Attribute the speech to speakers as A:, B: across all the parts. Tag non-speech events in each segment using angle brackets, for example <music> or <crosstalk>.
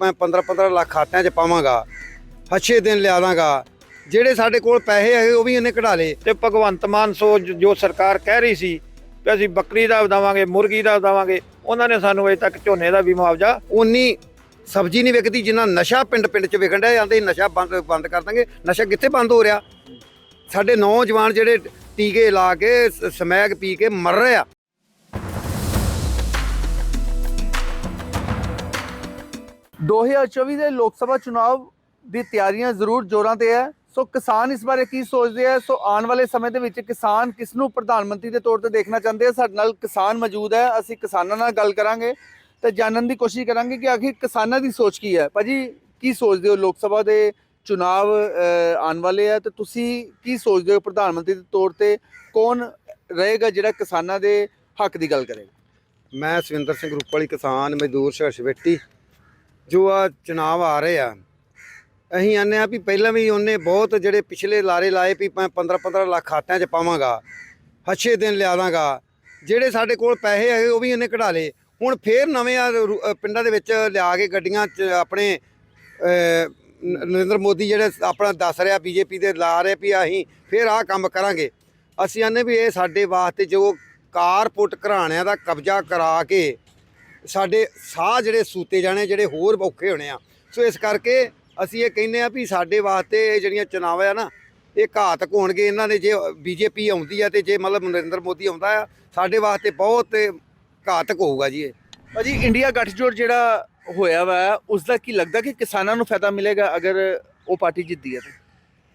A: ਮੈਂ 15 15 ਲੱਖ ਖਾਤਿਆਂ 'ਚ ਪਾਵਾਂਗਾ ਅੱਛੇ ਦਿਨ ਲਿਆ ਦਾਂਗਾ। ਜਿਹੜੇ ਸਾਡੇ ਕੋਲ ਪੈਸੇ ਹੈਗੇ ਉਹ ਵੀ ਇਹਨੇ ਕਢਾ ਲਏ।
B: ਤੇ ਭਗਵੰਤ ਮਾਨ ਸੋ ਜ- ਸਰਕਾਰ ਕਹਿ ਰਹੀ ਸੀ ਕਿ ਅਸੀਂ ਬੱਕਰੀ ਦਾ ਦੇਵਾਂਗੇ ਮੁਰਗੀ ਦਾ ਦੇਵਾਂਗੇ ਉਹਨਾਂ ਨੇ ਸਾਨੂੰ ਅਜੇ ਤੱਕ ਝੋਨੇ ਦਾ ਵੀ ਮੁਆਵਜ਼ਾ
A: ਉਨੀ ਸਬਜ਼ੀ ਨਹੀਂ ਵਿਕਦੀ ਜਿੰਨਾ ਨਸ਼ਾ ਪਿੰਡ ਪਿੰਡ 'ਚ ਵਿਕਣ ਡਿਆ ਜਾਂਦੇ ਨਸ਼ਾ ਬੰਦ ਬੰਦ ਕਰ ਦਾਂਗੇ। ਨਸ਼ਾ ਕਿੱਥੇ ਬੰਦ ਹੋ ਰਿਹਾ? ਸਾਡੇ ਨੌਜਵਾਨ ਜਿਹੜੇ ਟੀਕੇ ਲਾ ਕੇ ਸ- ਸਮੈਕ ਪੀ ਕੇ ਮਰ ਰਹੇ ਆ।
C: 2024 ਦੇ ਲੋਕ ਸਭਾ ਚੁਣਾਵ ਦੀ ਤਿਆਰੀਆਂ ਜ਼ਰੂਰ ਜ਼ੋਰਾਂ ਤੇ ਹੈ। ਸੋ ਕਿਸਾਨ ਇਸ ਬਾਰੇ ਕੀ ਸੋਚਦੇ ਆ? ਸੋ ਆਉਣ ਵਾਲੇ ਸਮੇਂ ਦੇ ਵਿੱਚ ਕਿਸਾਨ ਕਿਸ ਨੂੰ ਪ੍ਰਧਾਨ ਮੰਤਰੀ ਦੇ ਤੌਰ ਤੇ ਦੇਖਣਾ ਚਾਹੁੰਦੇ ਆ? ਸਾਡੇ ਨਾਲ ਕਿਸਾਨ ਮੌਜੂਦ ਹੈ। ਅਸੀਂ ਕਿਸਾਨਾਂ ਨਾਲ ਗੱਲ ਕਰਾਂਗੇ ਤੇ ਜਾਣਨ ਦੀ ਕੋਸ਼ਿਸ਼ ਕਰਾਂਗੇ ਕਿ ਆਖਿਰ ਕਿਸਾਨਾਂ ਦੀ ਸੋਚ ਕੀ ਹੈ। ਭਾਜੀ, ਕੀ ਸੋਚਦੇ ਹੋ? ਲੋਕ ਸਭਾ ਦੇ ਚੁਣਾਵ ਆਉਣ ਵਾਲੇ ਆ ਤੇ ਤੁਸੀਂ ਕੀ ਸੋਚਦੇ ਹੋ ਪ੍ਰਧਾਨ ਮੰਤਰੀ ਦੇ ਤੌਰ ਤੇ? ਕੌਣ ਰਹੇਗਾ ਜਿਹੜਾ ਕਿਸਾਨਾਂ ਦੇ ਹੱਕ ਦੀ ਗੱਲ ਕਰੇਗਾ?
A: ਮੈਂ ਸਵਿੰਦਰ ਸਿੰਘ ਗਰੁੱਪ ਵਾਲੀ ਕਿਸਾਨ, ਮਜ਼ਦੂਰ, ਸੰਘਰਸ਼ ਕਮੇਟੀ। ਜੋ ਆ ਚੁਣਾਵ ਆ ਰਹੇ ਆ। ਅਸੀਂ ਆਨੇ ਆ ਵੀ ਪਹਿਲਾਂ ਵੀ ਉਹਨੇ ਬਹੁਤ ਜਿਹੜੇ ਪਿਛਲੇ ਲਾਰੇ ਲਾਏ ਵੀ ਮੈਂ 15 15 ਲੱਖ ਖਾਤਿਆਂ 'ਚ ਪਾਵਾਂਗਾ, ਅੱਛੇ ਦਿਨ ਲਿਆ ਦਾਂਗਾ। ਜਿਹੜੇ ਸਾਡੇ ਕੋਲ ਪੈਸੇ ਹੈਗੇ ਉਹ ਵੀ ਉਹਨੇ ਕਢਾ ਲਏ। ਹੁਣ ਫੇਰ ਨਵੇਂ ਆ ਰੂ- ਪਿੰਡਾਂ ਦੇ ਵਿੱਚ ਲਿਆ ਕੇ ਗੱਡੀਆਂ 'ਚ ਆਪਣੇ ਨਰਿੰਦਰ ਮੋਦੀ ਜਿਹੜੇ ਆਪਣਾ ਦੱਸ ਰਿਹਾ ਬੀਜੇਪੀ ਦੇ ਲਾ ਰਹੇ ਵੀ ਅਸੀਂ ਫੇਰ ਆਹ ਕੰਮ ਕਰਾਂਗੇ। ਅਸੀਂ ਆਨੇ ਵੀ ਇਹ ਸਾਡੇ ਵਾਸਤੇ ਜੋ ਕਾਰਪੋਰਟ ਘਰਾਣਿਆਂ ਦਾ ਕਬਜ਼ਾ ਕਰਾ ਕੇ ਸਾਡੇ ਸਾਹ ਜਿਹੜੇ ਸੂਤੇ ਜਾਣੇ ਜਿਹੜੇ ਹੋਰ ਔਖੇ ਹੋਣੇ ਆ। ਸੋ ਇਸ ਕਰਕੇ ਅਸੀਂ ਇਹ ਕਹਿੰਦੇ ਆ ਵੀ ਸਾਡੇ ਵਾਸਤੇ ਇਹ ਜਿਹੜੀਆਂ ਚੁਣਾਵ ਆ ਨਾ ਇਹ ਘਾਤਕ ਹੋਣਗੇ। ਇਹਨਾਂ ਦੇ ਜੇ ਬੀਜੇਪੀ ਆਉਂਦੀ ਆ ਤੇ ਜੇ ਮਤਲਬ ਨਰਿੰਦਰ ਮੋਦੀ ਆਉਂਦਾ ਆ ਸਾਡੇ ਵਾਸਤੇ ਬਹੁਤ ਘਾਤਕ ਹੋਊਗਾ ਜੀ ਇਹ।
C: ਭਾਜੀ ਇੰਡੀਆ ਗੱਠਜੋੜ ਜਿਹੜਾ ਹੋਇਆ ਵਾ ਉਸ ਦਾ ਕੀ ਲੱਗਦਾ ਕਿ ਕਿਸਾਨਾਂ ਨੂੰ ਫਾਇਦਾ ਮਿਲੇਗਾ ਅਗਰ ਉਹ ਪਾਰਟੀ ਜਿੱਤਦੀ ਹੈ ਤੇ?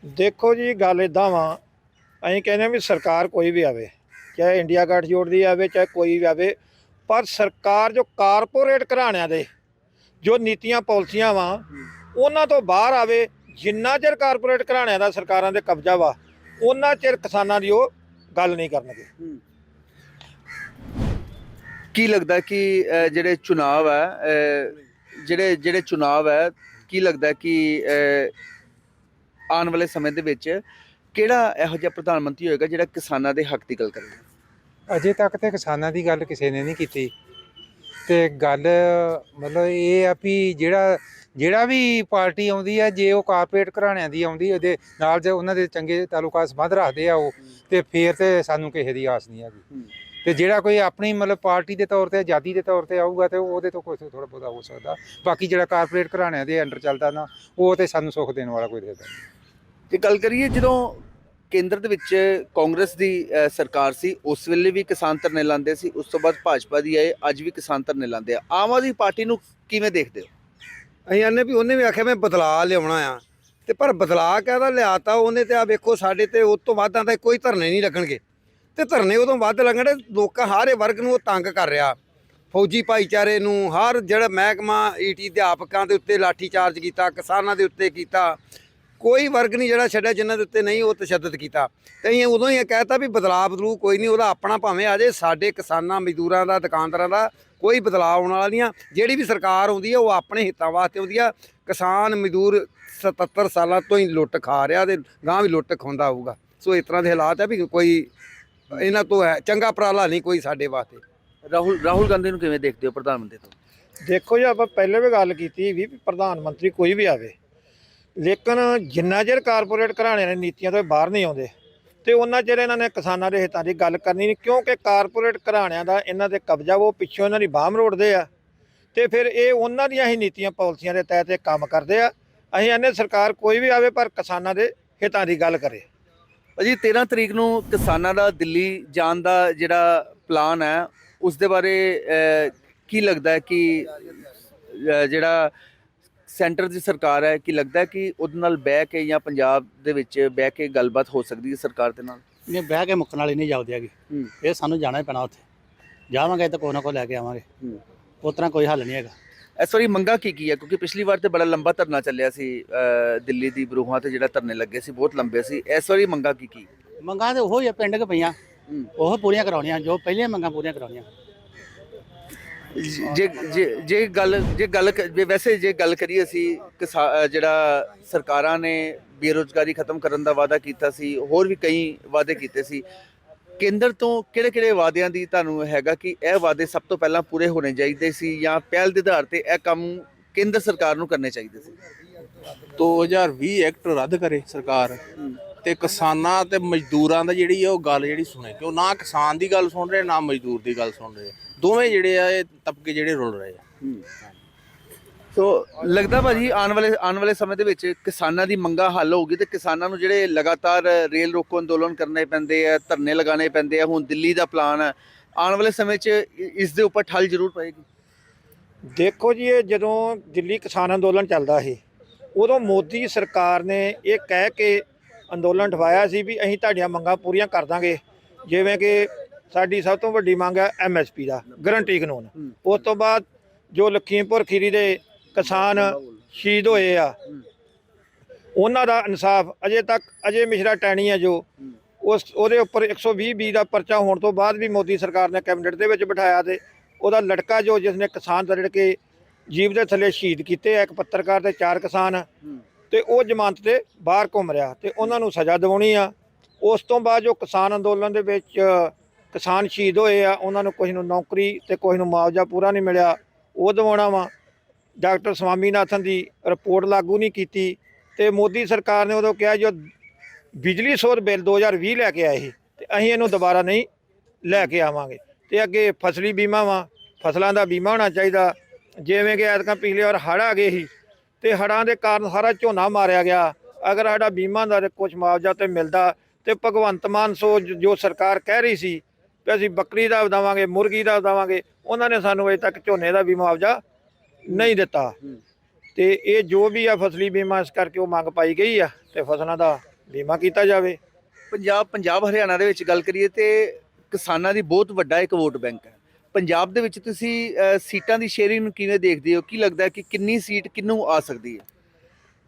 B: ਦੇਖੋ ਜੀ ਗੱਲ ਇਦਾਂ ਵਾ ਅਸੀਂ ਕਹਿੰਦੇ ਹਾਂ ਵੀ ਸਰਕਾਰ ਕੋਈ ਵੀ ਆਵੇ ਚਾਹੇ ਇੰਡੀਆ ਗੱਠਜੋੜ ਦੀ ਆਵੇ ਚਾਹੇ ਕੋਈ ਵੀ ਆਵੇ ਪਰ ਸਰਕਾਰ ਜੋ ਕਾਰਪੋਰੇਟ ਘਰਾਣਿਆਂ ਦੇ ਜੋ ਨੀਤੀਆਂ ਪਾਲਿਸੀਆਂ ਵਾ ਉਹਨਾਂ ਤੋਂ ਬਾਹਰ ਆਵੇ ਜਿੰਨਾ ਚਿਰ ਕਾਰਪੋਰੇਟ ਘਰਾਣਿਆਂ ਦਾ ਸਰਕਾਰਾਂ ਦੇ ਕਬਜ਼ਾ ਵਾ ਉਹਨਾਂ ਚਿਰ ਕਿਸਾਨਾਂ ਦੀ ਉਹ ਗੱਲ ਨਹੀਂ ਕਰਨਗੇ।
C: ਕੀ ਲੱਗਦਾ ਕਿ ਅਹ, ਜਿਹੜੇ ਚੁਣਾਵ ਹੈ ਅਹ, ਜਿਹੜੇ ਜਿਹੜੇ ਚੁਣਾਵ ਹੈ ਕੀ ਲੱਗਦਾ ਕਿ ਅਹ, ਆਉਣ ਵਾਲੇ ਸਮੇਂ ਦੇ ਵਿੱਚ ਕਿਹੜਾ ਇਹੋ ਜਿਹਾ ਪ੍ਰਧਾਨ ਮੰਤਰੀ ਹੋਏਗਾ ਜਿਹੜਾ ਕਿਸਾਨਾਂ ਦੇ ਹੱਕ ਦੀ ਗੱਲ ਕਰੇਗਾ?
D: ਅਜੇ ਤੱਕ ਤੇ ਕਿਸਾਨਾਂ ਦੀ ਗੱਲ ਕਿਸੇ ਨੇ ਨਹੀਂ ਕੀਤੀ। ਤੇ ਗੱਲ ਮਤਲਬ ਇਹ ਆ ਵੀ ਜਿਹੜਾ ਜਿਹੜਾ ਵੀ ਪਾਰਟੀ ਆਉਂਦੀ ਆ, ਜੇ ਉਹ ਕਾਰਪੋਰੇਟ ਘਰਾਣਿਆਂ ਦੀ ਆਉਂਦੀ, ਉਹਦੇ ਨਾਲ ਜੇ ਉਹਨਾਂ ਦੇ ਚੰਗੇ ਤਾਲੁਕਾ ਸੰਬੰਧ ਰੱਖਦੇ ਆ ਉਹ, ਤੇ ਫੇਰ ਤੇ ਸਾਨੂੰ ਕਿਸੇ ਦੀ ਆਸ ਨਹੀਂ ਹੈਗੀ।
C: ਹੂੰ।
D: ਤੇ ਜਿਹੜਾ ਕੋਈ ਆਪਣੀ ਮਤਲਬ ਪਾਰਟੀ ਦੇ ਤੌਰ ਤੇ ਆਜ਼ਾਦੀ ਦੇ ਤੌਰ ਤੇ ਆਊਗਾ ਤੇ ਉਹਦੇ ਤੋਂ ਕੁਝ ਥੋੜਾ ਬਹੁਤਾ ਹੋ ਸਕਦਾ। ਬਾਕੀ ਜਿਹੜਾ ਕਾਰਪੋਰੇਟ ਘਰਾਣਿਆਂ ਦੇ ਅੰਡਰ ਚੱਲਦਾ ਨਾ, ਉਹ ਤੇ ਸਾਨੂੰ ਸੁੱਖ ਦੇਣ ਵਾਲਾ ਕੋਈ ਦੇਦਾ
C: ਜੇ ਗੱਲ ਕਰੀਏ ਜਦੋਂ ਕੇਂਦਰ ਦੇ ਵਿੱਚ ਕਾਂਗਰਸ ਦੀ ਸਰਕਾਰ ਸੀ, ਉਸ ਵੇਲੇ ਵੀ ਕਿਸਾਨ ਧਰਨੇ ਲਾਉਂਦੇ ਸੀ, ਉਸ ਤੋਂ ਬਾਅਦ ਭਾਜਪਾ ਦੀ ਆਏ, ਅੱਜ ਵੀ ਕਿਸਾਨ ਧਰਨੇ ਲਾਉਂਦੇ ਆ। ਆਮ ਆਦਮੀ ਪਾਰਟੀ ਨੂੰ ਕਿਵੇਂ ਦੇਖਦੇ ਹੋ?
A: ਅਸੀਂ ਆਨੇ ਵੀ ਉਹਨੇ ਵੀ ਆਖਿਆ, ਮੈਂ ਬਦਲਾਅ ਲਿਆਉਣਾ ਆ। ਤੇ ਪਰ ਬਦਲਾਅ ਕਾਹਦਾ ਲਿਆਤਾ ਉਹਨੇ ਤੇ ਆ ਵੇਖੋ ਸਾਡੇ ਤੇ, ਉਸ ਤੋਂ ਵੱਧਾਂ ਤਾਂ ਕੋਈ ਧਰਨੇ ਨਹੀਂ ਲੱਗਣਗੇ। ਤੇ ਧਰਨੇ ਉਦੋਂ ਵੱਧ ਲੱਗਣੇ ਲੋਕਾਂ ਹਾਰੇ ਵਰਗ ਨੂੰ ਉਹ ਤੰਗ ਕਰ ਰਿਹਾ। ਫੌਜੀ ਭਾਈਚਾਰੇ ਨੂੰ, ਹਰ ਜਿਹੜਾ ਮਹਿਕਮਾ ਈਟੀ ਅਧਿਆਪਕਾਂ ਦੇ ਉੱਤੇ ਲਾਠੀ ਚਾਰਜ ਕੀਤਾ, ਕਿਸਾਨਾਂ ਦੇ ਉੱਤੇ ਕੀਤਾ ਕੋਈ ਵਰਗ ਨਹੀਂ ਜਿਹੜਾ ਛੱਡਿਆ ਜਿਨ੍ਹਾਂ ਦੇ ਉੱਤੇ ਨਹੀਂ ਉਹ ਤਸ਼ੱਦਦ ਕੀਤਾ। ਤੇ ਅਸੀਂ ਉਦੋਂ ਹੀ ਇਹ ਕਹਿਤਾ ਵੀ ਬਦਲਾਅ ਬਦਲੂ ਕੋਈ ਨਹੀਂ ਉਹਦਾ ਆਪਣਾ ਭਾਵੇਂ ਆ ਜੇ ਸਾਡੇ ਕਿਸਾਨਾਂ ਮਜ਼ਦੂਰਾਂ ਦਾ ਦੁਕਾਨਦਾਰਾਂ ਦਾ ਕੋਈ ਬਦਲਾਅ ਆਉਣ ਵਾਲਾ ਨਹੀਂ ਆ। ਜਿਹੜੀ ਵੀ ਸਰਕਾਰ ਆਉਂਦੀ ਹੈ ਉਹ ਆਪਣੇ ਹਿੱਤਾਂ ਵਾਸਤੇ ਆਉਂਦੀ ਆ। ਕਿਸਾਨ ਮਜ਼ਦੂਰ 77 ਸਾਲਾਂ ਤੋਂ ਹੀ ਲੁੱਟ ਖਾ ਰਿਹਾ ਤੇ ਗਾਂ ਵੀ ਲੁੱਟ ਖਾਂਦਾ ਹੋਊਗਾ। ਸੋ ਇਸ ਤਰ੍ਹਾਂ ਦੇ ਹਾਲਾਤ ਆ ਵੀ ਕੋਈ ਇਹਨਾਂ ਤੋਂ ਹੈ ਚੰਗਾ ਉਪਰਾਲਾ ਨਹੀਂ ਕੋਈ ਸਾਡੇ ਵਾਸਤੇ।
C: ਰਾਹੁਲ ਰਾਹੁਲ ਗਾਂਧੀ ਨੂੰ ਕਿਵੇਂ ਦੇਖਦੇ ਹੋ ਪ੍ਰਧਾਨ ਮੰਤਰੀ ਤੋਂ?
B: ਦੇਖੋ ਜੀ ਆਪਾਂ ਪਹਿਲੇ ਵੀ ਗੱਲ ਕੀਤੀ ਵੀ ਪ੍ਰਧਾਨ ਮੰਤਰੀ ਕੋਈ ਵੀ ਆਵੇ ਲੇਕਿਨ ਜਿੰਨਾ ਚਿਰ ਕਾਰਪੋਰੇਟ ਘਰਾਣਿਆਂ ਨੇ ਨੀਤੀਆਂ ਤੋਂ ਬਾਹਰ ਨਹੀਂ ਆਉਂਦੇ ਤੇ ਉਹਨਾਂ ਚਿਰ ਇਹਨਾਂ ਨੇ ਕਿਸਾਨਾਂ ਦੇ ਹਿੱਤਾਂ ਦੀ ਗੱਲ ਕਰਨੀ ਨਹੀਂ, ਕਿਉਂਕਿ ਕਾਰਪੋਰੇਟ ਘਰਾਣਿਆਂ ਦਾ ਇਹਨਾਂ ਦੇ ਕਬਜ਼ਾ ਉਹ ਪਿੱਛੋਂ ਇਹਨਾਂ ਦੀ ਬਾਹਮ ਰੋੜਦੇ ਆ। ਤੇ ਫਿਰ ਇਹ ਉਹਨਾਂ ਦੀਆਂ ਹੀ ਨੀਤੀਆਂ ਪਾਲਿਸੀਆਂ ਦੇ ਤਹਿਤ ਇਹ ਕੰਮ ਕਰਦੇ ਆ। ਅਸੀਂ ਆਨੇ ਸਰਕਾਰ ਕੋਈ ਵੀ ਆਵੇ ਪਰ ਕਿਸਾਨਾਂ ਦੇ ਹਿੱਤਾਂ ਦੀ ਗੱਲ ਕਰੇ।
C: ਭਾਜੀ 13 ਤਰੀਕ ਨੂੰ ਕਿਸਾਨਾਂ ਦਾ ਦਿੱਲੀ ਜਾਣ ਦਾ ਜਿਹੜਾ ਪਲਾਨ ਹੈ, ਉਸ ਦੇ ਬਾਰੇ ਕੀ ਲੱਗਦਾ ਹੈ ਕਿ ਜਿਹੜਾ ਸੈਂਟਰ ਦੀ ਸਰਕਾਰ ਹੈ ਕੀ ਲੱਗਦਾ ਕਿ ਉਹਦੇ ਨਾਲ ਬਹਿ ਕੇ ਜਾਂ ਪੰਜਾਬ ਦੇ ਵਿੱਚ ਬਹਿ ਕੇ ਗੱਲਬਾਤ ਹੋ ਸਕਦੀ ਹੈ ਸਰਕਾਰ ਦੇ ਨਾਲ?
E: ਨਹੀਂ ਬਹਿ ਕੇ ਮੁੱਕਣ ਵਾਲੀ ਨਹੀਂ ਜਾਉਦੀ ਹੈਗੀ। ਇਹ ਸਾਨੂੰ ਜਾਣਾ ਹੀ ਪੈਣਾ ਉੱਥੇ। ਜਾਵਾਂਗੇ ਤਾਂ ਕੋਈ ਨਾ ਕੋਈ ਲੈ ਕੇ ਆਵਾਂਗੇ। ਉਸ ਤਰ੍ਹਾਂ ਕੋਈ ਹੱਲ ਨਹੀਂ ਹੈਗਾ।
C: ਇਸ ਵਾਰੀ ਮੰਗਾ ਕੀ ਕੀ ਹੈ? ਕਿਉਂਕਿ ਪਿਛਲੀ ਵਾਰ ਤੇ ਬੜਾ ਲੰਬਾ ਧਰਨਾ ਚੱਲਿਆ ਸੀ ਦਿੱਲੀ ਦੀ ਬਰੂਹਾਂ ਤੇ ਜਿਹੜਾ ਧਰਨੇ ਲੱਗੇ ਸੀ ਬਹੁਤ ਲੰਬੇ ਸੀ। ਇਸ ਵਾਰੀ ਮੰਗਾ ਕੀ ਕੀ?
E: ਮੰਗਾਂ ਤੇ ਉਹੋ ਹੀ ਪਿੰਡ ਕੇ ਪਈਆਂ। ਉਹ ਪੂਰੀਆਂ ਕਰਾਉਣੀਆਂ ਜੋ ਪਹਿਲੀਆਂ ਮੰਗਾਂ ਪੂਰੀਆਂ ਕਰਾਉਣੀਆਂ।
C: ਜੇ ਜੇ ਜੇ ਗੱਲ ਜੇ ਗੱਲ ਕ- ਜੇ ਵੈਸੇ ਜੇ ਗੱਲ ਕਰੀਏ ਅਸੀਂ ਕਿਸਾ- ਜਿਹੜਾ ਸਰਕਾਰਾਂ ਨੇ ਬੇਰੋਜ਼ਗਾਰੀ ਖਤਮ ਕਰਨ ਦਾ ਵਾਅਦਾ ਕੀਤਾ ਸੀ, ਹੋਰ ਵੀ ਕਈ ਵਾਅਦੇ ਕੀਤੇ ਸੀ, ਕੇਂਦਰ ਤੋਂ ਕਿਹੜੇ ਕਿਹੜੇ ਵਾਅਦਿਆਂ ਦੀ ਤੁਹਾਨੂੰ ਹੈਗਾ ਕਿ ਇਹ ਵਾਅਦੇ ਸਭ ਤੋਂ ਪਹਿਲਾਂ ਪੂਰੇ ਹੋਣੇ ਚਾਹੀਦੇ ਸੀ ਜਾਂ ਪਹਿਲ ਦੇ ਆਧਾਰ ਤੇ ਇਹ ਕੰਮ ਕੇਂਦਰ ਸਰਕਾਰ ਨੂੰ ਕਰਨੇ ਚਾਹੀਦੇ ਸੀ?
F: 2020 ਐਕਟ ਰੱਦ ਕਰੇ ਸਰਕਾਰ ਤੇ ਕਿਸਾਨਾਂ ਤੇ ਮਜ਼ਦੂਰਾਂ ਦਾ ਜਿਹੜੀ ਆ ਉਹ ਗੱਲ ਜਿਹੜੀ ਸੁਣੇ, ਕਿਉਂ ਨਾ ਕਿਸਾਨ ਦੀ ਗੱਲ ਸੁਣ ਰਹੇ, ਨਾ ਮਜ਼ਦੂਰ ਦੀ ਗੱਲ ਸੁਣ ਰਹੇ। ਦੋਵੇਂ ਜਿਹੜੇ ਆ ਇਹ ਤਬਕੇ ਜਿਹੜੇ ਰੁਲ ਰਹੇ ਆ।
C: ਸੋ ਲੱਗਦਾ ਭਾਜੀ ਆਉਣ ਵਾਲੇ ਆਉਣ ਵਾਲੇ ਸਮੇਂ ਦੇ ਵਿੱਚ ਕਿਸਾਨਾਂ ਦੀ ਮੰਗਾ ਹੱਲ ਹੋਊਗੀ ਤੇ ਕਿਸਾਨਾਂ ਨੂੰ ਜਿਹੜੇ ਲਗਾਤਾਰ ਰੇਲ ਰੋਕੋ ਅੰਦੋਲਨ ਕਰਨੇ ਪੈਂਦੇ ਆ ਧਰਨੇ ਲਗਾਉਣੇ ਪੈਂਦੇ ਆ ਹੁਣ ਦਿੱਲੀ ਦਾ ਪਲਾਨ ਹੈ ਆਉਣ ਵਾਲੇ ਸਮੇਂ 'ਚ ਇਸ ਦੇ ਉੱਪਰ ਠੱਲ ਜ਼ਰੂਰ ਪਏਗੀ।
B: ਦੇਖੋ ਜੀ ਇਹ ਜਦੋਂ ਦਿੱਲੀ ਕਿਸਾਨ ਅੰਦੋਲਨ ਚੱਲਦਾ ਸੀ ਉਦੋਂ ਮੋਦੀ ਸਰਕਾਰ ਨੇ ਇਹ ਕਹਿ ਕੇ ਅੰਦੋਲਨ ਠਵਾਇਆ ਸੀ ਵੀ ਅਸੀਂ ਤੁਹਾਡੀਆਂ ਮੰਗਾਂ ਪੂਰੀਆਂ ਕਰ ਦਾਂਗੇ ਜਿਵੇਂ ਕਿ ਸਾਡੀ ਸਭ ਤੋਂ ਵੱਡੀ ਮੰਗ ਹੈ ਐਮਐਸਪੀ ਦਾ ਗਰੰਟੀ ਕਾਨੂੰਨ। ਉਸ ਤੋਂ ਬਾਅਦ ਜੋ ਲਖੀਮਪੁਰ ਖੀਰੀ ਦੇ ਕਿਸਾਨ ਸ਼ਹੀਦ ਹੋਏ ਆ ਉਹਨਾਂ ਦਾ ਇਨਸਾਫ ਅਜੇ ਤੱਕ ਅਜੇ ਮਿਸ਼ਰਾ ਟੈਣੀ ਹੈ ਜੋ। ਉਸ ਉਹਦੇ ਉੱਪਰ 120 ਬੀ ਦਾ ਪਰਚਾ ਹੋਣ ਤੋਂ ਬਾਅਦ ਵੀ ਮੋਦੀ ਸਰਕਾਰ ਨੇ ਕੈਬਨਿਟ ਦੇ ਵਿੱਚ ਬਿਠਾਇਆ ਤੇ ਉਹਦਾ ਲੜਕਾ ਜੋ ਜਿਸ ਨੇ ਕਿਸਾਨ ਦਾ ਕੇ ਜੀਵ ਦੇ ਥੱਲੇ ਸ਼ਹੀਦ ਕੀਤੇ ਆ ਇੱਕ ਪੱਤਰਕਾਰ ਤੇ ਚਾਰ ਕਿਸਾਨ ਤੇ ਉਹ ਜ਼ਮਾਨਤ ਤੇ ਬਾਹਰ ਘੁੰਮ ਰਿਹਾ ਤੇ ਉਹਨਾਂ ਨੂੰ ਸਜ਼ਾ ਦਿਵਾਉਣੀ ਆ। ਉਸ ਤੋਂ ਬਾਅਦ ਜੋ ਕਿਸਾਨ ਅੰਦੋਲਨ ਦੇ ਵਿੱਚ ਕਿਸਾਨ ਸ਼ਹੀਦ ਹੋਏ ਆ, ਉਹਨਾਂ ਨੂੰ ਕੁਝ ਨੂੰ ਨੌਕਰੀ ਤੇ ਕੁਝ ਨੂੰ ਮੁਆਵਜ਼ਾ ਪੂਰਾ ਨਹੀਂ ਮਿਲਿਆ, ਉਹ ਦਿਵਾਉਣਾ ਵਾ। ਡਾਕਟਰ ਸਵਾਮੀਨਾਥਨ ਦੀ ਰਿਪੋਰਟ ਲਾਗੂ ਨਹੀਂ ਕੀਤੀ ਤੇ ਮੋਦੀ ਸਰਕਾਰ ਨੇ ਉਦੋਂ ਕਿਹਾ ਜੋ ਬਿਜਲੀ ਸੋਧ ਬਿੱਲ 2020 ਲੈ ਕੇ ਆਏ ਸੀ ਤੇ ਅਸੀਂ ਇਹਨੂੰ ਦੁਬਾਰਾ ਨਹੀਂ ਲੈ ਕੇ ਆਵਾਂਗੇ। ਤੇ ਅੱਗੇ ਫਸਲੀ ਬੀਮਾ ਵਾ, ਫਸਲਾਂ ਦਾ ਬੀਮਾ ਹੋਣਾ ਚਾਹੀਦਾ। ਜਿਵੇਂ ਕਿ ਐਤਕਾਂ ਪਿਛਲੇ ਵਾਰ ਹੜ੍ਹ ਆ ਗਏ ਸੀ ਤੇ ਹੜ੍ਹਾਂ ਦੇ ਕਾਰਨ ਸਾਰਾ ਝੋਨਾ ਮਾਰਿਆ ਗਿਆ। ਅਗਰ ਸਾਡਾ ਬੀਮਾ ਦਾ ਕੁਝ ਮੁਆਵਜ਼ਾ ਤੇ ਮਿਲਦਾ ਤੇ ਭਗਵੰਤ ਮਾਨ ਸੋ ਜੋ ਸਰਕਾਰ ਕਹਿ ਰਹੀ ਸੀ ਕਿ ਅਸੀਂ ਬੱਕਰੀ ਦਾ ਦੇਵਾਂਗੇ ਮੁਰਗੀ ਦਾ ਦੇਵਾਂਗੇ ਉਹਨਾਂ ਨੇ ਸਾਨੂੰ ਅਜੇ ਤੱਕ ਝੋਨੇ ਦਾ ਵੀ ਮੁਆਵਜ਼ਾ ਨਹੀਂ ਦਿੱਤਾ। ਤੇ ਇਹ ਜੋ ਵੀ ਆ ਫਸਲੀ ਬੀਮਾ ਇਸ ਕਰਕੇ ਉਹ ਮੰਗ ਪਾਈ ਗਈ ਆ ਤੇ ਫਸਲਾਂ ਦਾ ਬੀਮਾ ਕੀਤਾ ਜਾਵੇ।
C: ਪੰਜਾਬ ਪੰਜਾਬ ਹਰਿਆਣਾ ਦੇ ਵਿੱਚ ਗੱਲ ਕਰੀਏ ਤੇ ਕਿਸਾਨਾਂ ਦੀ ਬਹੁਤ ਵੱਡਾ ਇੱਕ ਵੋਟ ਬੈਂਕ ਹੈ। ਪੰਜਾਬ ਦੇ ਵਿੱਚ ਤੁਸੀਂ ਸੀਟਾਂ ਦੀ ਸ਼ੇਅਰਿੰਗ ਨੂੰ ਕਿਵੇਂ ਦੇਖਦੇ ਹੋ? ਕੀ ਲੱਗਦਾ ਹੈ ਕਿ ਕਿੰਨੀ ਸੀਟ ਕਿਹਨੂੰ ਆ ਸਕਦੀ ਹੈ?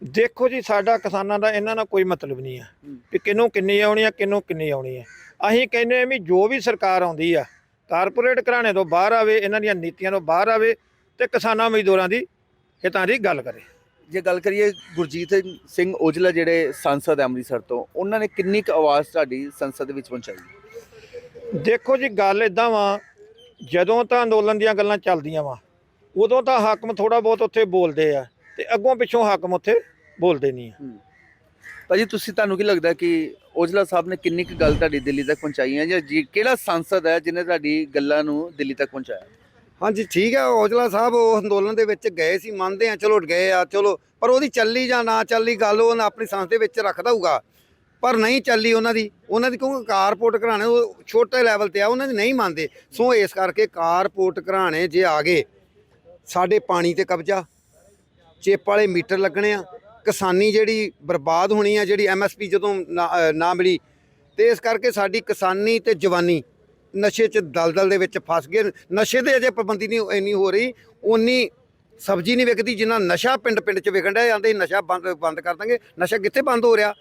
B: ਦੇਖੋ ਜੀ ਸਾਡਾ ਕਿਸਾਨਾਂ ਦਾ ਇਹਨਾਂ ਨਾਲ ਕੋਈ ਮਤਲਬ ਨਹੀਂ ਆ
C: ਹੂੰ।
B: ਕਿ ਕਿਹਨੂੰ ਕਿੰਨੀ ਆਉਣੀ ਆ ਕਿਹਨੂੰ ਕਿੰਨੀ ਆਉਣੀ ਆ। ਅਸੀਂ ਕਹਿੰਦੇ ਆ ਵੀ ਜੋ ਵੀ ਸਰਕਾਰ ਆਉਂਦੀ ਆ ਕਾਰਪੋਰੇਟ ਘਰਾਣੇ ਤੋਂ ਬਾਹਰ ਆਵੇ ਇਹਨਾਂ ਦੀਆਂ ਨੀਤੀਆਂ ਤੋਂ ਬਾਹਰ ਆਵੇ ਤੇ ਕਿਸਾਨਾਂ ਮਜ਼ਦੂਰਾਂ ਦੀ ਹਿੱਤਾਂ ਦੀ ਗੱਲ ਕਰੇ।
C: ਜੇ ਗੱਲ ਕਰੀਏ ਗੁਰਜੀਤ ਸਿੰਘ ਔਜਲਾ ਜਿਹੜੇ ਸੰਸਦ ਅੰਮ੍ਰਿਤਸਰ ਤੋਂ ਉਹਨਾਂ ਨੇ ਕਿੰਨੀ ਕੁ ਆਵਾਜ਼ ਤੁਹਾਡੀ ਸੰਸਦ ਵਿੱਚ ਪਹੁੰਚਾਈ?
B: ਦੇਖੋ ਜੀ ਗੱਲ ਇਦਾਂ ਵਾ ਜਦੋਂ ਤਾਂ ਅੰਦੋਲਨ ਦੀਆਂ ਗੱਲਾਂ ਚੱਲਦੀਆਂ ਵਾ ਉਦੋਂ ਤਾਂ ਹਾਕਮ ਥੋੜਾ ਬਹੁਤ ਉੱਥੇ ਬੋਲਦੇ ਆ ਤੇ ਅੱਗੋਂ ਪਿੱਛੋਂ ਹਾਕਮ ਉੱਥੇ ਬੋਲਦੇ ਨਹੀਂ ਆ।
C: ਭਾਜੀ ਤੁਸੀਂ ਤੁਹਾਨੂੰ ਕੀ ਲੱਗਦਾ ਕਿ ਔਜਲਾ ਸਾਹਿਬ ਨੇ ਕਿੰਨੀ ਕੁ ਗੱਲ ਤੁਹਾਡੀ ਦਿੱਲੀ ਤੱਕ ਪਹੁੰਚਾਈ ਹੈ ਜਾਂ ਜੀ ਕਿਹੜਾ ਸੰਸਦ ਹੈ ਜਿਹਨੇ ਤੁਹਾਡੀ ਗੱਲਾਂ ਨੂੰ ਦਿੱਲੀ ਤੱਕ ਪਹੁੰਚਾਇਆ?
A: ਹਾਂਜੀ, ਠੀਕ ਹੈ, ਔਜਲਾ ਸਾਹਿਬ, ਉਹ ਅੰਦੋਲਨ ਦੇ ਵਿੱਚ ਗਏ ਸੀ, ਮੰਨਦੇ ਆ ਚਲੋ ਗਏ ਆ, ਚਲੋ, ਪਰ ਉਹਦੀ ਚੱਲੀ ਜਾਂ ਨਾ ਚੱਲੀ ਗੱਲ ਉਹ ਆਪਣੀ ਸੰਸਦ ਦੇ ਵਿੱਚ ਰੱਖਦਾ ਹੋਊਗਾ। ਪਰ ਨਹੀਂ ਚੱਲੀ ਉਹਨਾਂ ਦੀ ਉਹਨਾਂ ਦੀ ਕਿਉਂਕਿ ਕਾਰਪੋਰਟ ਘਰਾਣੇ ਉਹ ਛੋਟੇ ਲੈਵਲ ਤੇ ਆ, ਉਹਨਾਂ ਦੀ ਨਹੀਂ ਮੰਨਦੇ। ਸੋ ਇਸ ਕਰਕੇ ਕਾਰਪੋਰਟ ਘਰਾਣੇ ਜੇ ਆ ਗਏ, ਸਾਡੇ ਪਾਣੀ ਤੇ ਕਬਜ਼ਾ, ਚੇਪ ਵਾਲੇ ਮੀਟਰ ਲੱਗਣੇ ਆ ਕਿਸਾਨੀ ਜਿਹੜੀ ਬਰਬਾਦ ਹੋਣੀ ਆ, ਜਿਹੜੀ ਐਮਐਸਪੀ ਜਦੋਂ ਨਾ ਨਾ ਮਿਲੀ, ਤੇ ਇਸ ਕਰਕੇ ਸਾਡੀ ਕਿਸਾਨੀ ਤੇ ਜਵਾਨੀ ਨਸ਼ੇ 'ਚ ਦਲਦਲ ਦੇ ਵਿੱਚ ਫਸ ਗਏ ਨਸ਼ੇ ਦੇ ਅਜੇ ਪਾਬੰਦੀ ਨਹੀਂ, ਇੰਨੀ ਹੋ ਰਹੀ। ਉਨੀ ਸਬਜ਼ੀ ਨਹੀਂ ਵਿਕਦੀ ਜਿੰਨਾ ਨਸ਼ਾ ਪਿੰਡ ਪਿੰਡ 'ਚ ਵਿਕਣ ਡਿਆ ਜਾਂਦੇ ਨਸ਼ਾ ਬੰਦ ਬੰਦ ਕਰ ਦਾਂਗੇ। ਨਸ਼ਾ ਕਿੱਥੇ ਬੰਦ ਹੋ ਰਿਹਾ?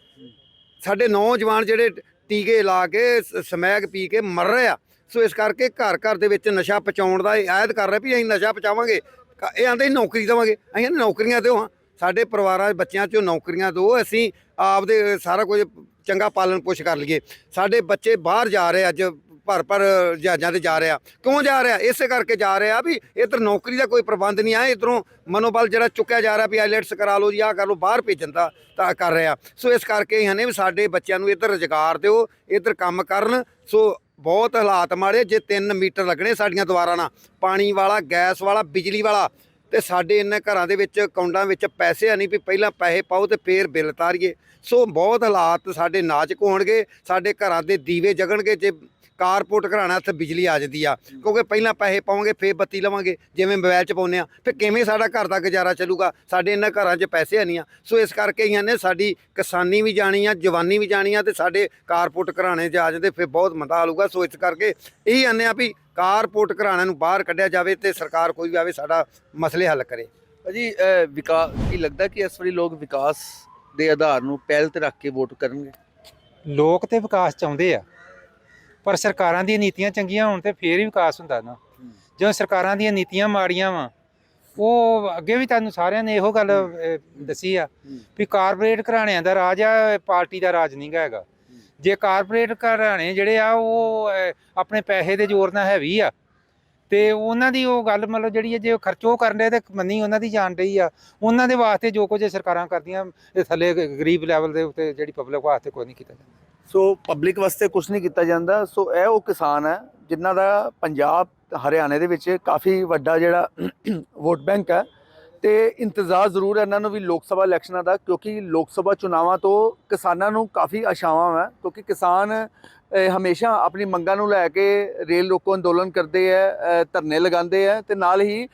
A: ਸਾਡੇ ਨੌਜਵਾਨ ਜਿਹੜੇ ਟੀਕੇ ਲਾ ਕੇ, ਸ- ਸਮੈਕ ਪੀ ਕੇ ਮਰ ਰਹੇ ਆ। ਸੋ ਇਸ ਕਰਕੇ ਘਰ ਘਰ ਦੇ ਵਿੱਚ ਨਸ਼ਾ ਪਹੁੰਚਾਉਣ ਦਾ ਇਹ ਆਇਦ ਕਰ ਰਿਹਾ ਵੀ ਅਸੀਂ ਨਸ਼ਾ ਪਹੁੰਚਾਵਾਂਗੇ। ਕ- ਇਹ ਆਂਦੇ ਨੌਕਰੀ ਦੇਵਾਂਗੇ। ਅਸੀਂ ਨੌਕਰੀਆਂ ਦਿਓ ਹਾਂ। ਸਾਡੇ ਪਰਿਵਾਰਾਂ ਬੱਚਿਆਂ 'ਚੋਂ ਨੌਕਰੀਆਂ ਦਿਓ ਅਸੀਂ ਆਪਦੇ ਸਾਰਾ ਕੁਝ ਚੰਗਾ ਪਾਲਣ ਪੋਸ਼ ਕਰ ਲਈਏ। ਸਾਡੇ ਬੱਚੇ ਬਾਹਰ ਜਾ ਰਹੇ ਅੱਜ ਭਰ ਭਰ ਜਹਾਜ਼ਾਂ ਤੇ ਜਾ ਰਿਹਾ। ਕਿਉਂ ਜਾ ਰਿਹਾ? ਇਸੇ ਕਰਕੇ ਜਾ ਰਿਹਾ ਵੀ ਇੱਧਰ ਨੌਕਰੀ ਦਾ ਕੋਈ ਪ੍ਰਬੰਧ ਨਹੀਂ ਆ ਇਧਰੋਂ ਮਨੋਬਲ ਜਿਹੜਾ ਚੁੱਕਿਆ ਜਾ ਰਿਹਾ ਵੀ ਆਈਲੈਟਸ ਕਰਾ ਲਓ ਜੀ, ਆਹ ਕਰ ਲਓ, ਬਾਹਰ ਭੇਜਣ ਦਾ ਤਾਂ ਕਰ ਰਿਹਾ ਸੋ ਇਸ ਕਰਕੇ ਇਹਨਾਂ ਨੇ ਵੀ ਸਾਡੇ ਬੱਚਿਆਂ ਨੂੰ ਇੱਧਰ ਰੁਜ਼ਗਾਰ ਦਿਓ, ਇੱਧਰ ਕੰਮ ਕਰਨ। ਸੋ ਬਹੁਤ ਹਾਲਾਤ ਮਾੜੇ, ਜੇ 3 ਮੀਟਰ ਲੱਗਣੇ ਸਾਡੀਆਂ ਦੁਆਰਾਂ ਨਾਲ, ਪਾਣੀ ਵਾਲਾ, ਗੈਸ ਵਾਲਾ, ਬਿਜਲੀ ਵਾਲਾ ਤੇ ਸਾਡੇ ਇਹਨਾਂ ਘਰਾਂ ਦੇ ਵਿੱਚ ਅਕਾਊਂਟਾਂ ਵਿੱਚ ਪੈਸੇ ਆ ਨਹੀਂ ਵੀ ਪਹਿਲਾਂ ਪੈਸੇ ਪਾਓ ਤੇ ਫੇਰ ਬਿੱਲ ਤਾਰੀਏ। ਸੋ ਬਹੁਤ ਹਾਲਾਤ ਸਾਡੇ ਨਾਜ਼ੁਕ ਹੋਣਗੇ, ਸਾਡੇ ਘਰਾਂ ਦੇ ਦੀਵੇ ਜਗਣਗੇ, ਜੇ ਕਾਰਪੋਰਟ ਘਰਾਣਾ ਇੱਥੇ ਬਿਜਲੀ ਆ ਜਾਂਦੀ ਆ, ਕਿਉਂਕਿ ਪਹਿਲਾਂ ਪੈਸੇ ਪਾਵਾਂਗੇ ਫੇਰ ਬੱਤੀ ਲਵਾਂਗੇ, ਜਿਵੇਂ ਮੋਬਾਈਲ 'ਚ ਪਾਉਂਦੇ ਆ, ਫਿਰ ਕਿਵੇਂ ਸਾਡਾ ਘਰ ਦਾ ਗੁਜ਼ਾਰਾ ਚੱਲੂਗਾ? ਸਾਡੇ ਇਹਨਾਂ ਘਰਾਂ 'ਚ ਪੈਸੇ ਨਹੀਂ ਆ। ਸੋ ਇਸ ਕਰਕੇ ਹੀ ਨੇ ਸਾਡੀ ਕਿਸਾਨੀ ਵੀ ਜਾਣੀ ਆ, ਜਵਾਨੀ ਵੀ ਜਾਣੀ ਆ ਤੇ ਸਾਡੇ ਕਾਰਪੋਰਟ ਘਰਾਣੇ 'ਚ ਆ ਜਾਂਦੇ, ਫਿਰ ਬਹੁਤ ਮੰਦਾ ਹਾਲੂਗਾ ਸੋ ਇਸ ਕਰਕੇ ਇਹੀ ਆਨੇ ਆ ਵੀ ਕਾਰਪੋਰਟ ਘਰਾਣਿਆਂ ਨੂੰ ਬਾਹਰ ਕੱਢਿਆ ਜਾਵੇ ਤੇ ਸਰਕਾਰ ਕੋਈ ਵੀ ਆਵੇ ਸਾਡਾ ਮਸਲੇ ਹੱਲ ਕਰੇ।
C: ਭਾਜੀ ਵਿਕਾਸ ਕੀ ਲੱਗਦਾ ਕਿ ਇਸ ਵਾਰੀ ਲੋਕ ਵਿਕਾਸ ਦੇ ਆਧਾਰ ਨੂੰ ਪਹਿਲ ਤੇ ਰੱਖ ਕੇ ਵੋਟ ਕਰਨਗੇ?
D: ਲੋਕ ਤੇ ਵਿਕਾਸ ਚਾਹੁੰਦੇ ਆ ਪਰ ਸਰਕਾਰਾਂ ਦੀਆਂ ਨੀਤੀਆਂ ਚੰਗੀਆਂ ਹੋਣ ਤੇ ਫੇਰ ਹੀ ਵਿਕਾਸ ਹੁੰਦਾ ਨਾ। ਜਦੋਂ ਸਰਕਾਰਾਂ ਦੀਆਂ ਨੀਤੀਆਂ ਮਾੜੀਆਂ ਵਾ ਉਹ ਅੱਗੇ ਵੀ ਤੁਹਾਨੂੰ ਸਾਰਿਆਂ ਨੇ ਇਹੋ ਗੱਲ ਦੱਸੀ ਆ ਵੀ ਕਾਰਪੋਰੇਟ ਘਰਾਣਿਆਂ ਦਾ ਰਾਜ ਆ ਪਾਰਟੀ ਦਾ ਰਾਜ ਨਹੀਂ ਗਾ ਹੈਗਾ। ਜੇ ਕਾਰਪੋਰੇਟ ਘਰਾਣੇ ਜਿਹੜੇ ਆ, ਉਹ ਆਪਣੇ ਪੈਸੇ ਦੇ ਜ਼ੋਰ ਨਾਲ ਹੈਵੀ ਆ, ਤੇ ਉਹਨਾਂ ਦੀ ਉਹ ਗੱਲ ਮਤਲਬ ਜਿਹੜੀ ਹੈ, ਜੇ ਖਰਚੋ ਕਰਨ ਦੇ ਤੇ ਮੰਨੀ ਉਹਨਾਂ ਦੀ ਜਾਣ ਰਹੀ ਆ, ਉਹਨਾਂ ਦੇ ਵਾਸਤੇ ਜੋ ਕੁਝ ਸਰਕਾਰਾਂ ਕਰਦੀਆਂ, ਇਹ ਥੱਲੇ ਗਰੀਬ ਲੈਵਲ ਦੇ ਉੱਤੇ ਜਿਹੜੀ ਪਬਲਿਕ ਵਾਸਤੇ ਕੋਈ ਨਹੀਂ ਕੀਤਾ ਜਾਂਦਾ।
C: ਸੋ ਪਬਲਿਕ ਵਾਸਤੇ ਕੁਝ ਨਹੀਂ ਕੀਤਾ ਜਾਂਦਾ, ਸੋ ਇਹ ਉਹ ਕਿਸਾਨ ਹੈ, ਜਿਨ੍ਹਾਂ ਦਾ ਪੰਜਾਬ, ਹਰਿਆਣੇ ਦੇ ਵਿੱਚ ਕਾਫੀ ਵੱਡਾ ਜਿਹੜਾ <clears throat> ਵੋਟ ਬੈਂਕ ਹੈ ਤੇ ਇੰਤਜ਼ਾਰ ਜ਼ਰੂਰ ਹੈ ਇਹਨਾਂ ਨੂੰ ਵੀ ਲੋਕ ਸਭਾ ਇਲੈਕਸ਼ਨਾਂ ਦਾ, ਕਿਉਂਕਿ ਲੋਕ ਸਭਾ ਚੁਣਾਵਾਂ ਤੋਂ ਕਿਸਾਨਾਂ ਨੂੰ ਕਾਫੀ ਆਸ਼ਾਵਾਂ ਹੈ ਕਿਉਂਕਿ ਕਿਸਾਨ ਹਮੇਸ਼ਾ ਆਪਣੀ ਮੰਗਾਂ ਨੂੰ ਲੈ ਕੇ ਰੇਲ ਰੋਕੋ ਅੰਦੋਲਨ ਕਰਦੇ ਹੈ ਧਰਨੇ ਲਗਾਉਂਦੇ ਹੈ ਤੇ ਨਾਲ ਹੀ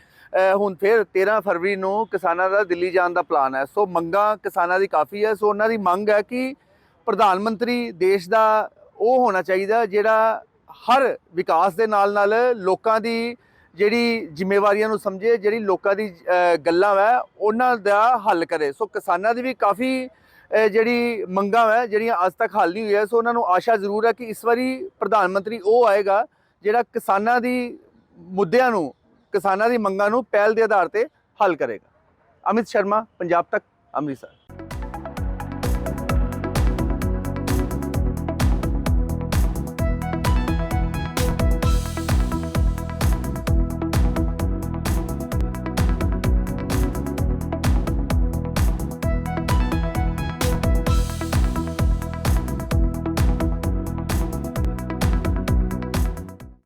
C: ਹੁਣ ਫਿਰ 13 ਫਰਵਰੀ ਨੂੰ ਕਿਸਾਨਾਂ ਦਾ ਦਿੱਲੀ ਜਾਣ ਦਾ ਪਲਾਨ ਹੈ ਸੋ ਮੰਗਾਂ ਕਿਸਾਨਾਂ ਦੀ ਕਾਫੀ ਹੈ ਸੋ ਉਹਨਾਂ ਦੀ ਮੰਗ ਹੈ ਕਿ ਪ੍ਰਧਾਨ ਮੰਤਰੀ ਦੇਸ਼ ਦਾ ਉਹ ਹੋਣਾ ਚਾਹੀਦਾ ਜਿਹੜਾ ਹਰ ਵਿਕਾਸ ਦੇ ਨਾਲ ਨਾਲ ਲੋਕਾਂ ਦੀ ਜਿਹੜੀ ਜ਼ਿੰਮੇਵਾਰੀਆਂ ਨੂੰ ਸਮਝੇ, ਜਿਹੜੀ ਲੋਕਾਂ ਦੀ ਗੱਲਾਂ ਵੈ, ਉਹਨਾਂ ਦਾ ਹੱਲ ਕਰੇ। ਸੋ ਕਿਸਾਨਾਂ ਦੀ ਵੀ ਕਾਫੀ ਜਿਹੜੀ ਮੰਗਾਂ ਵੈ, ਜਿਹੜੀਆਂ ਅੱਜ ਤੱਕ ਹੱਲ ਨਹੀਂ ਹੋਈਆਂ ਸੋ ਉਹਨਾਂ ਨੂੰ ਆਸ਼ਾ ਜ਼ਰੂਰ ਹੈ ਕਿ ਇਸ ਵਾਰੀ ਪ੍ਰਧਾਨ ਮੰਤਰੀ ਉਹ ਆਏਗਾ, ਜਿਹੜਾ ਕਿਸਾਨਾਂ ਦੀ ਮੁੱਦਿਆਂ ਨੂੰ, ਕਿਸਾਨਾਂ ਦੀ ਮੰਗਾਂ ਨੂੰ ਪਹਿਲ ਦੇ ਆਧਾਰ ਤੇ ਹੱਲ ਕਰੇਗਾ। ਅਮਿਤ ਸ਼ਰਮਾ, ਪੰਜਾਬ ਤੱਕ, ਅੰਮ੍ਰਿਤਸਰ।